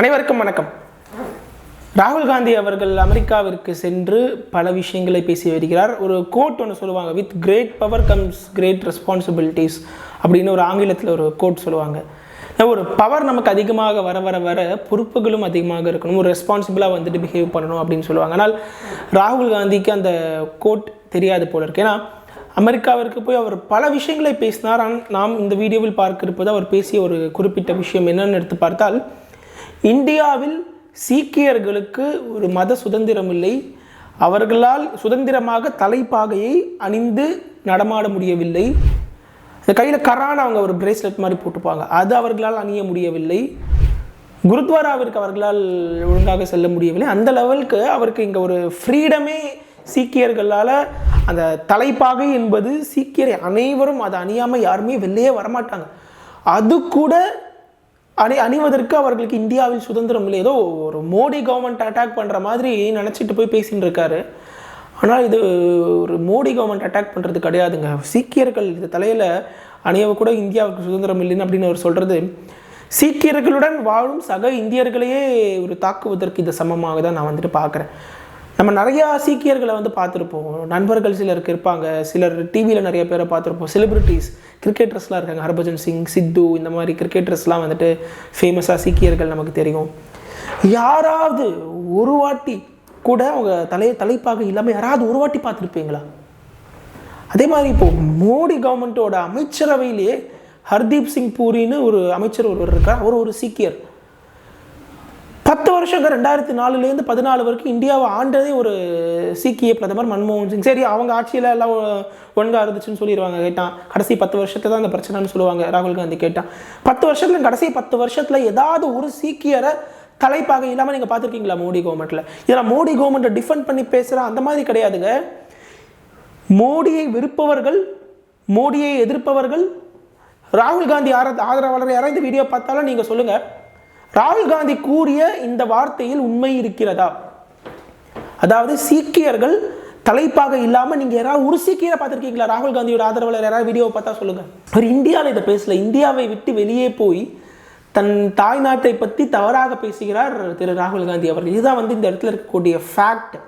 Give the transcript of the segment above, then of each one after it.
அனைவருக்கும் வணக்கம். ராகுல் காந்தி அவர்கள் அமெரிக்காவிற்கு சென்று பல விஷயங்களை பேசி வருகிறார். ஒரு கோட் ஒன்று சொல்லுவாங்க with great power comes great responsibilities அப்படின்னு ஒரு ஆங்கிலத்தில் ஒரு கோட் சொல்லுவாங்க. ஒரு பவர் நமக்கு அதிகமாக வர வர வர பொறுப்புகளும் அதிகமாக இருக்கணும். ஒரு ரெஸ்பான்சிபிளாக வந்துட்டு பிஹேவ் பண்ணணும் அப்படின்னு சொல்லுவாங்க. ஆனால் ராகுல் காந்திக்கு அந்த கோட் தெரியாது போல இருக்கு. ஏன்னா அமெரிக்காவிற்கு போய் அவர் பல விஷயங்களை பேசினார். ஆனால் நாம் இந்த வீடியோவில் பார்க்க இருப்பது அவர் பேசிய ஒரு குறிப்பிட்ட விஷயம் என்னன்னு எடுத்து பார்த்தால் இந்தியாவில் சீக்கியர்களுக்கு ஒரு மத சுதந்திரம் இல்லை. அவர்களால் சுதந்திரமாக தலைப்பாகையை அணிந்து நடமாட முடியவில்லை. இந்த கையில் கரான அவங்க ஒரு பிரேஸ்லெட் மாதிரி போட்டுப்பாங்க. அது அவர்களால் அணிய முடியவில்லை. குருத்வாராவிற்கு அவர்களால் ஒழுங்காக செல்ல முடியவில்லை. அந்த லெவலுக்கு அவருக்கு இங்கே ஒரு ஃப்ரீடமே சீக்கியர்களால் அந்த தலைப்பாகை என்பது சீக்கியரை அனைவரும் அதை அணியாமல் யாருமே வெளியே வரமாட்டாங்க. அது கூட அணி அணிவதற்கு அவர்களுக்கு இந்தியாவில் சுதந்திரம் இல்லை. ஏதோ ஒரு மோடி கவர்மெண்ட் அட்டாக் பண்ணுற மாதிரி நினச்சிட்டு போய் பேசின்னு இருக்காரு. ஆனால் இது ஒரு மோடி கவர்மெண்ட் அட்டாக் பண்ணுறது கிடையாதுங்க. சீக்கியர்கள் இது தலையில் அணியவ கூட இந்தியாவுக்கு சுதந்திரம் இல்லைன்னு அப்படின்னு அவர் சொல்கிறது சீக்கியர்களுடன் வாழும் சக இந்தியர்களையே ஒரு தாக்குவதற்கு இது சமமாக தான் நான் வந்துட்டு பார்க்குறேன். நம்ம நிறையா சீக்கியர்களை வந்து பார்த்துருப்போம். நண்பர்கள் சிலருக்கு இருப்பாங்க. சிலர் டிவியில் நிறைய பேரை பார்த்துருப்போம். செலிபிரிட்டிஸ் கிரிக்கெட்டர்ஸ்லாம் இருக்காங்க. ஹர்பஜன் சிங் சித்து இந்த மாதிரி கிரிக்கெட்டர்ஸ்லாம் வந்துட்டு ஃபேமஸாக சீக்கியர்கள் நமக்கு தெரியும். யாராவது ஒரு வாட்டி கூட அவங்க தலை தலைப்பாக இல்லாமல் யாராவது ஒரு வாட்டி பார்த்துருப்பீங்களா? அதே மாதிரி இப்போது மோடி கவர்மெண்ட்டோட அமைச்சரவையிலேயே ஹர்தீப் சிங் பூரின்னு ஒரு அமைச்சர் ஒருவர் இருக்கார். அவர் ஒரு சீக்கியர். பத்து வருஷங்க ரெண்டாயிரத்தி நாலுலேருந்து பதினாலு வரைக்கும் இந்தியாவை ஆண்டதே ஒரு சீக்கிய பிரதமர் மன்மோகன் சிங். சரி அவங்க ஆட்சியில் எல்லாம் ஒழுங்காக இருந்துச்சுன்னு சொல்லிடுவாங்க கேட்டான். கடைசி பத்து வருஷத்துல தான் அந்த பிரச்சனைன்னு சொல்லுவாங்க ராகுல் காந்தி கேட்டான். பத்து வருஷத்துல கடைசி பத்து வருஷத்தில் ஏதாவது ஒரு சீக்கியரை தலைப்பாக இல்லாமல் நீங்கள் பார்த்துருக்கீங்களா மோடி கவர்மெண்ட்டில் இதெல்லாம் மோடி கவர்மெண்ட்டை டிஃபெண்ட் பண்ணி பேசுகிற அந்த மாதிரி கிடையாதுங்க. மோடியை விருப்பவர்கள் மோடியை எதிர்ப்பவர்கள் ராகுல் காந்தி ஆர ஆதரவாளர் யாராவது வீடியோ பார்த்தாலும் நீங்கள் சொல்லுங்கள் ராகுல் காந்தி கூறிய இந்த வார்த்தையில் உண்மை இருக்கிறதா? அதாவது சீக்கியர்கள் தலைப்பாக இல்லாமல் நீங்கள் யாராவது ஒரு சீக்கியரை பார்த்துருக்கீங்களா? ராகுல் காந்தியோட ஆதரவாளர் யாராவது வீடியோவை பார்த்தா சொல்லுங்கள் அவர் இந்தியாவில் இதை பேசல. இந்தியாவை விட்டு வெளியே போய் தன் தாய் நாட்டை பற்றி தவறாக பேசுகிறார் திரு ராகுல் காந்தி அவர்கள். இதுதான் வந்து இந்த இடத்துல இருக்கக்கூடிய ஃபேக்ட்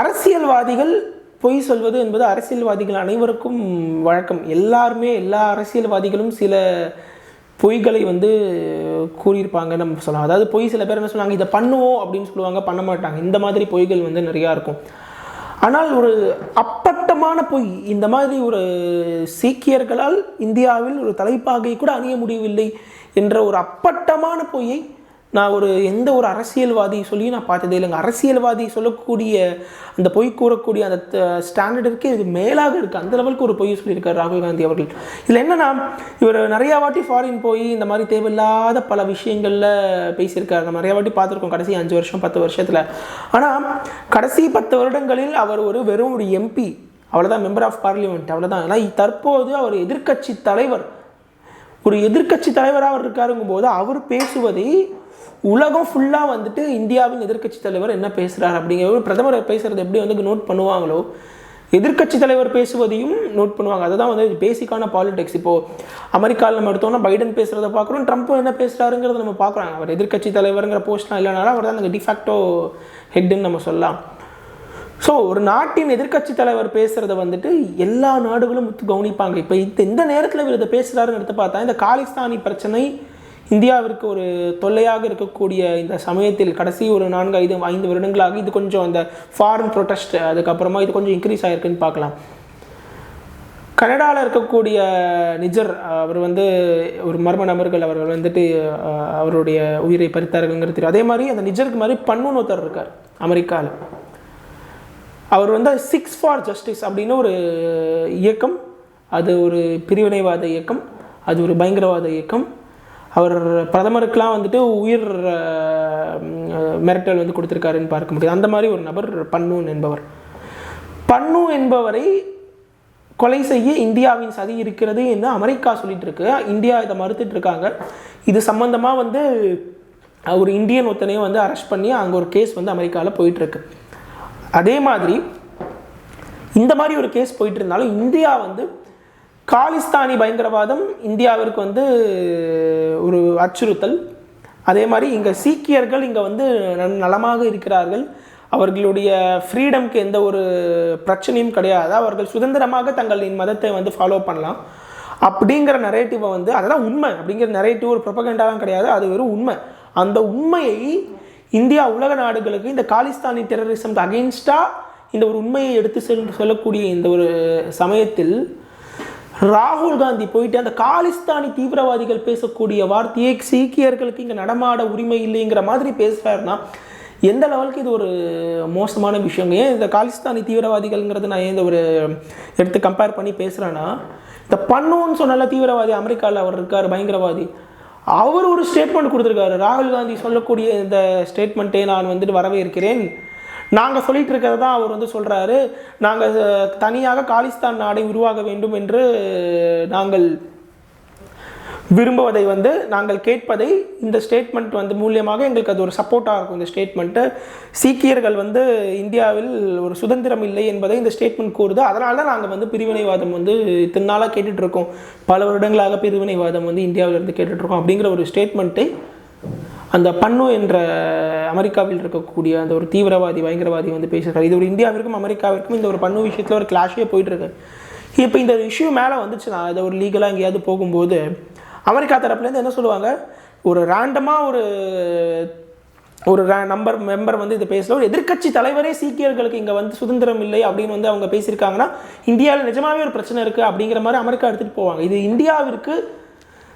அரசியல்வாதிகள் பொய் சொல்வது என்பது அரசியல்வாதிகள் அனைவருக்கும் வழக்கம். எல்லாருமே எல்லா அரசியல்வாதிகளும் சில பொய்களை வந்து கூறியிருப்பாங்க நம்ம சொல்லலாம். அதாவது பொய் சில பேர் என்ன சொல்லுவாங்க இதை பண்ணுவோம் அப்படின்னு சொல்லுவாங்க பண்ண மாட்டாங்க. இந்த மாதிரி பொய்கள் வந்து நிறையா இருக்கும். ஆனால் ஒரு அப்பட்டமான பொய் இந்த மாதிரி ஒரு சீக்கியர்களால் இந்தியாவில் ஒரு தலைப்பாகை கூட அணிய முடியவில்லை என்ற ஒரு அப்பட்டமான பொய்யை நான் ஒரு எந்த ஒரு அரசியல்வாதி சொல்லி நான் பார்த்ததே இல்லைங்க. அரசியல்வாதி சொல்லக்கூடிய அந்த பொய் கூறக்கூடிய அந்த ஸ்டாண்டர்டிற்கு இது மேலாக இருக்குது அந்த லெவலுக்கு ஒரு பொய் சொல்லியிருக்கார் ராகுல் காந்தி அவர்கள். இதில் என்னென்னா இவர் நிறையா வாட்டி ஃபாரின் போய் இந்த மாதிரி தேவையில்லாத பல விஷயங்களில் பேசியிருக்காரு. நம்ம நிறையா வாட்டி பார்த்துருக்கோம். கடைசி அஞ்சு வருஷம் பத்து வருஷத்தில். ஆனால் கடைசி பத்து வருடங்களில் அவர் ஒரு வெறும் ஒரு எம்பி அவ்வளோதான் மெம்பர் ஆஃப் பார்லிமெண்ட் அவ்வளோதான் ஆனால் தற்போது அவர் எதிர்க்கட்சி தலைவர் ஒரு எதிர்க்கட்சி தலைவராக அவர் இருக்காருங்கும் போது அவர் பேசுவதை உலகம் ஃபுல்லாக வந்துட்டு இந்தியாவின் எதிர்க்கட்சி தலைவர் என்ன பேசுகிறார் அப்படிங்கிற பிரதமர் பேசுகிறது எப்படி வந்து நோட் பண்ணுவாங்களோ எதிர்க்கட்சி தலைவர் பேசுவதையும் நோட் பண்ணுவாங்க. அதுதான் வந்து பேசிக்கான பாலிடிக்ஸ் இப்போது அமெரிக்காவில் நம்ம எடுத்தோம்னா பைடன் பேசுகிறத பார்க்குறோம் ட்ரம்ப்பும் என்ன பேசுகிறாருங்கிறத நம்ம பார்க்குறாங்க அவர் எதிர்க்கட்சி தலைவருங்கிற போஸ்ட்லாம் இல்லைனாலும் அவர் தான் அந்த டிஃபேக்டோ ஹெட்டுன்னு நம்ம சொல்லலாம். ஸோ ஒரு நாட்டின் எதிர்க்கட்சி தலைவர் பேசுகிறத வந்துட்டு எல்லா நாடுகளும் கவனிப்பாங்க. இப்போ இந்த இந்த நேரத்தில் இவர் இதை பேசுகிறாருன்னு எடுத்து பார்த்தா இந்த காலிஸ்தானி பிரச்சனை இந்தியாவிற்கு ஒரு தொல்லையாக இருக்கக்கூடிய இந்த சமயத்தில் கடைசி ஒரு நான்கு ஐந்து ஐந்து வருடங்களாக இது கொஞ்சம் அந்த ஃபாரின் ப்ரொட்டஸ்ட் அதுக்கப்புறமா இது கொஞ்சம் இன்க்ரீஸ் ஆகிருக்குன்னு பார்க்கலாம். கனடாவில் இருக்கக்கூடிய நிஜர் அவர் வந்து ஒரு மர்ம நபர்கள் அவர்கள் வந்துட்டு அவருடைய உயிரை பறித்தார்கள்ங்கிறது தெரியும். அதே மாதிரி அந்த நிஜருக்கு மாதிரி பண்ணுன்னு ஒருத்தர் இருக்கார் அமெரிக்காவில் அவர் வந்து சிக்ஸ் ஃபார் ஜஸ்டிஸ் அப்படின்னு ஒரு இயக்கம் அது ஒரு பிரிவினைவாத இயக்கம் அது ஒரு பயங்கரவாத இயக்கம் அவர் பிரதமருக்கெலாம் வந்துட்டு உயிர் மிரட்டல் வந்து கொடுத்துருக்காருன்னு பார்க்க முடியாது. அந்த மாதிரி ஒரு நபர் பன்னூன் என்பவர். பன்னு என்பவரை கொலை செய்ய இந்தியாவின் சதி இருக்கிறது என்று அமெரிக்கா சொல்லிட்டு இருக்கு இந்தியா இதை மறுத்துட்டு இருக்காங்க இது சம்பந்தமாக வந்து ஒரு இந்தியன் ஒருத்தனையும் வந்து அரெஸ்ட் பண்ணி அங்கே ஒரு கேஸ் வந்து அமெரிக்காவில் போயிட்டுருக்கு. அதே மாதிரி இந்த மாதிரி ஒரு கேஸ் போயிட்டு இருந்தாலும் இந்தியா வந்து காலிஸ்தானி பயங்கரவாதம் இந்தியாவிற்கு வந்து ஒரு அச்சுறுத்தல். அதே மாதிரி இங்கே சீக்கியர்கள் இங்கே வந்து நலமாக இருக்கிறார்கள். அவர்களுடைய ஃப்ரீடம்க்கு எந்த ஒரு பிரச்சனையும் கிடையாது. அவர்கள் சுதந்திரமாக தங்களின் மதத்தை வந்து ஃபாலோ பண்ணலாம். அப்படிங்கிற நரேட்டிவை வந்து அதெல்லாம் உண்மை. அப்படிங்கிற நரேட்டிவ் ஒரு ப்ரொபகண்டாலாம் கிடையாது. அது வெறும் உண்மை. அந்த உண்மையை இந்தியா உலக நாடுகளுக்கு இந்த காலிஸ்தானி டெரரிசம் அகெயின்ஸ்டாக இந்த ஒரு உண்மையை எடுத்து செல் சொல்லக்கூடிய இந்த ஒரு சமயத்தில் ராகுல் காந்தி போயிட்டு அந்த காலிஸ்தானி தீவிரவாதிகள் பேசக்கூடிய வார்த்தையை சீக்கியர்களுக்கு இங்கே நடமாட உரிமை இல்லைங்கிற மாதிரி பேசுகிறாருன்னா எந்த லெவலுக்கு இது ஒரு மோசமான விஷயங்க? ஏன் இந்த காலிஸ்தானி தீவிரவாதிகள்ங்கிறது நான் ஏன் இந்த ஒரு எடுத்து கம்பேர் பண்ணி பேசுகிறேன்னா இந்த பண்ணுன்னு சொன்னால தீவிரவாதி அமெரிக்காவில் அவர் இருக்கார் பயங்கரவாதி. அவர் ஒரு ஸ்டேட்மெண்ட் கொடுத்துருக்காரு. ராகுல் காந்தி சொல்லக்கூடிய இந்த ஸ்டேட்மெண்ட்டை நான் வந்துட்டு வரவேற்கிறேன். நாங்கள் சொல்லிட்டு இருக்கிறது தான் அவர் வந்து சொல்கிறாரு நாங்கள் தனியாக காலிஸ்தான் நாடை உருவாக வேண்டும் என்று நாங்கள் விரும்புவதை வந்து நாங்கள் கேட்பதை இந்த ஸ்டேட்மெண்ட் வந்து மூலியமாக எங்களுக்கு அது ஒரு சப்போர்ட்டாக இருக்கும் இந்த ஸ்டேட்மெண்ட்டு சீக்கியர்கள் வந்து இந்தியாவில் ஒரு சுதந்திரம் இல்லை என்பதை இந்த ஸ்டேட்மெண்ட் கூறுது. அதனால தான் நாங்கள் வந்து பிரிவினைவாதம் வந்து இத்தனை நாளாக கேட்டுட்ருக்கோம் பல வருடங்களாக பிரிவினைவாதம் வந்து இந்தியாவிலிருந்து கேட்டுட்ருக்கோம் அப்படிங்கிற ஒரு ஸ்டேட்மெண்ட்டை அந்த பண்ணு என்ற அமெரிக்காவில் இருக்கக்கூடிய அந்த ஒரு தீவிரவாதி பயங்கரவாதி வந்து பேசுகிறார் இது ஒரு இந்தியாவிற்கும் அமெரிக்காவிற்கும் இந்த ஒரு பண்ணு விஷயத்தில் ஒரு கிளாஷே போயிட்டுருக்கு. இப்போ இந்த இஷ்யூ மேலே வந்துச்சுன்னா அதை ஒரு லீகலாக எங்கேயாவது போகும்போது அமெரிக்கா தரப்புலேருந்து என்ன சொல்லுவாங்க? ஒரு ரேண்டமாக ஒரு ஒரு நம்பர் மெம்பர் வந்து இதை பேசல. ஒரு எதிர்க்கட்சி தலைவரே சீக்கியர்களுக்கு இங்கே வந்து சுதந்திரம் இல்லை அப்படின்னு வந்து அவங்க பேசியிருக்காங்கன்னா இந்தியாவில் நிஜமாவே ஒரு பிரச்சனை இருக்குது அப்படிங்கிற மாதிரி அமெரிக்கா எடுத்துகிட்டு போவாங்க. இது இந்தியாவிற்கு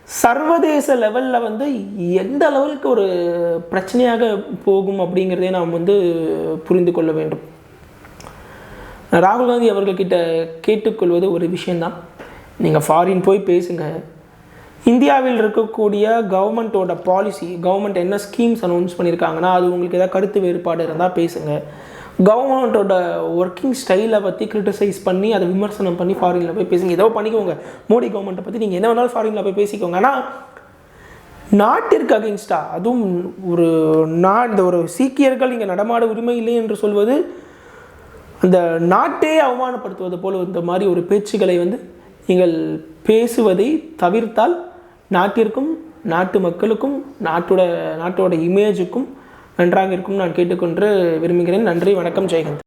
சர்வதேச லெவலில் வந்து எந்த அளவுக்கு ஒரு பிரச்சனையாக போகும் அப்படிங்கிறதை நாம் வந்து புரிந்து கொள்ள வேண்டும். ராகுல் காந்தி அவர்கள்கிட்ட கேட்டுக்கொள்வது ஒரு விஷயந்தான் நீங்கள் ஃபாரின் போய் பேசுங்க. இந்தியாவில் இருக்கக்கூடிய கவர்மெண்ட்டோட பாலிசி கவர்மெண்ட் என்ன ஸ்கீம்ஸ் அனௌன்ஸ் பண்ணியிருக்காங்கன்னா அது உங்களுக்கு ஏதாவது கருத்து வேறுபாடு இருந்தால் பேசுங்க. கவர்மெண்ட்டோட ஒர்க்கிங் ஸ்டைலை பற்றி கிரிட்டிசைஸ் பண்ணி அதை விமர்சனம் பண்ணி ஃபாரினில் போய் பேசுங்க. ஏதோ பண்ணிக்கோங்க. மோடி கவர்மெண்ட்டை பற்றி நீங்கள் என்ன வேணாலும் ஃபாரினில் போய் பேசிக்கோங்க. ஆனால் நாட்டிற்கு அகெயின்ஸ்டா அதுவும் ஒரு நா இந்த ஒரு சீக்கியர்கள் இங்கே நடமாட உரிமை இல்லை என்று சொல்வது அந்த நாட்டே அவமானப்படுத்துவது போல இந்த மாதிரி ஒரு பேச்சுக்களை வந்து நீங்கள் பேசுவதை தவிர்த்தால் நாட்டிற்கும் நாட்டு மக்களுக்கும் நாட்டோட நாட்டோட இமேஜுக்கும் நன்றாக இருக்கும் நான் கேட்டுக்கொண்டு விரும்புகிறேன். நன்றி வணக்கம் ஜெயகந்த்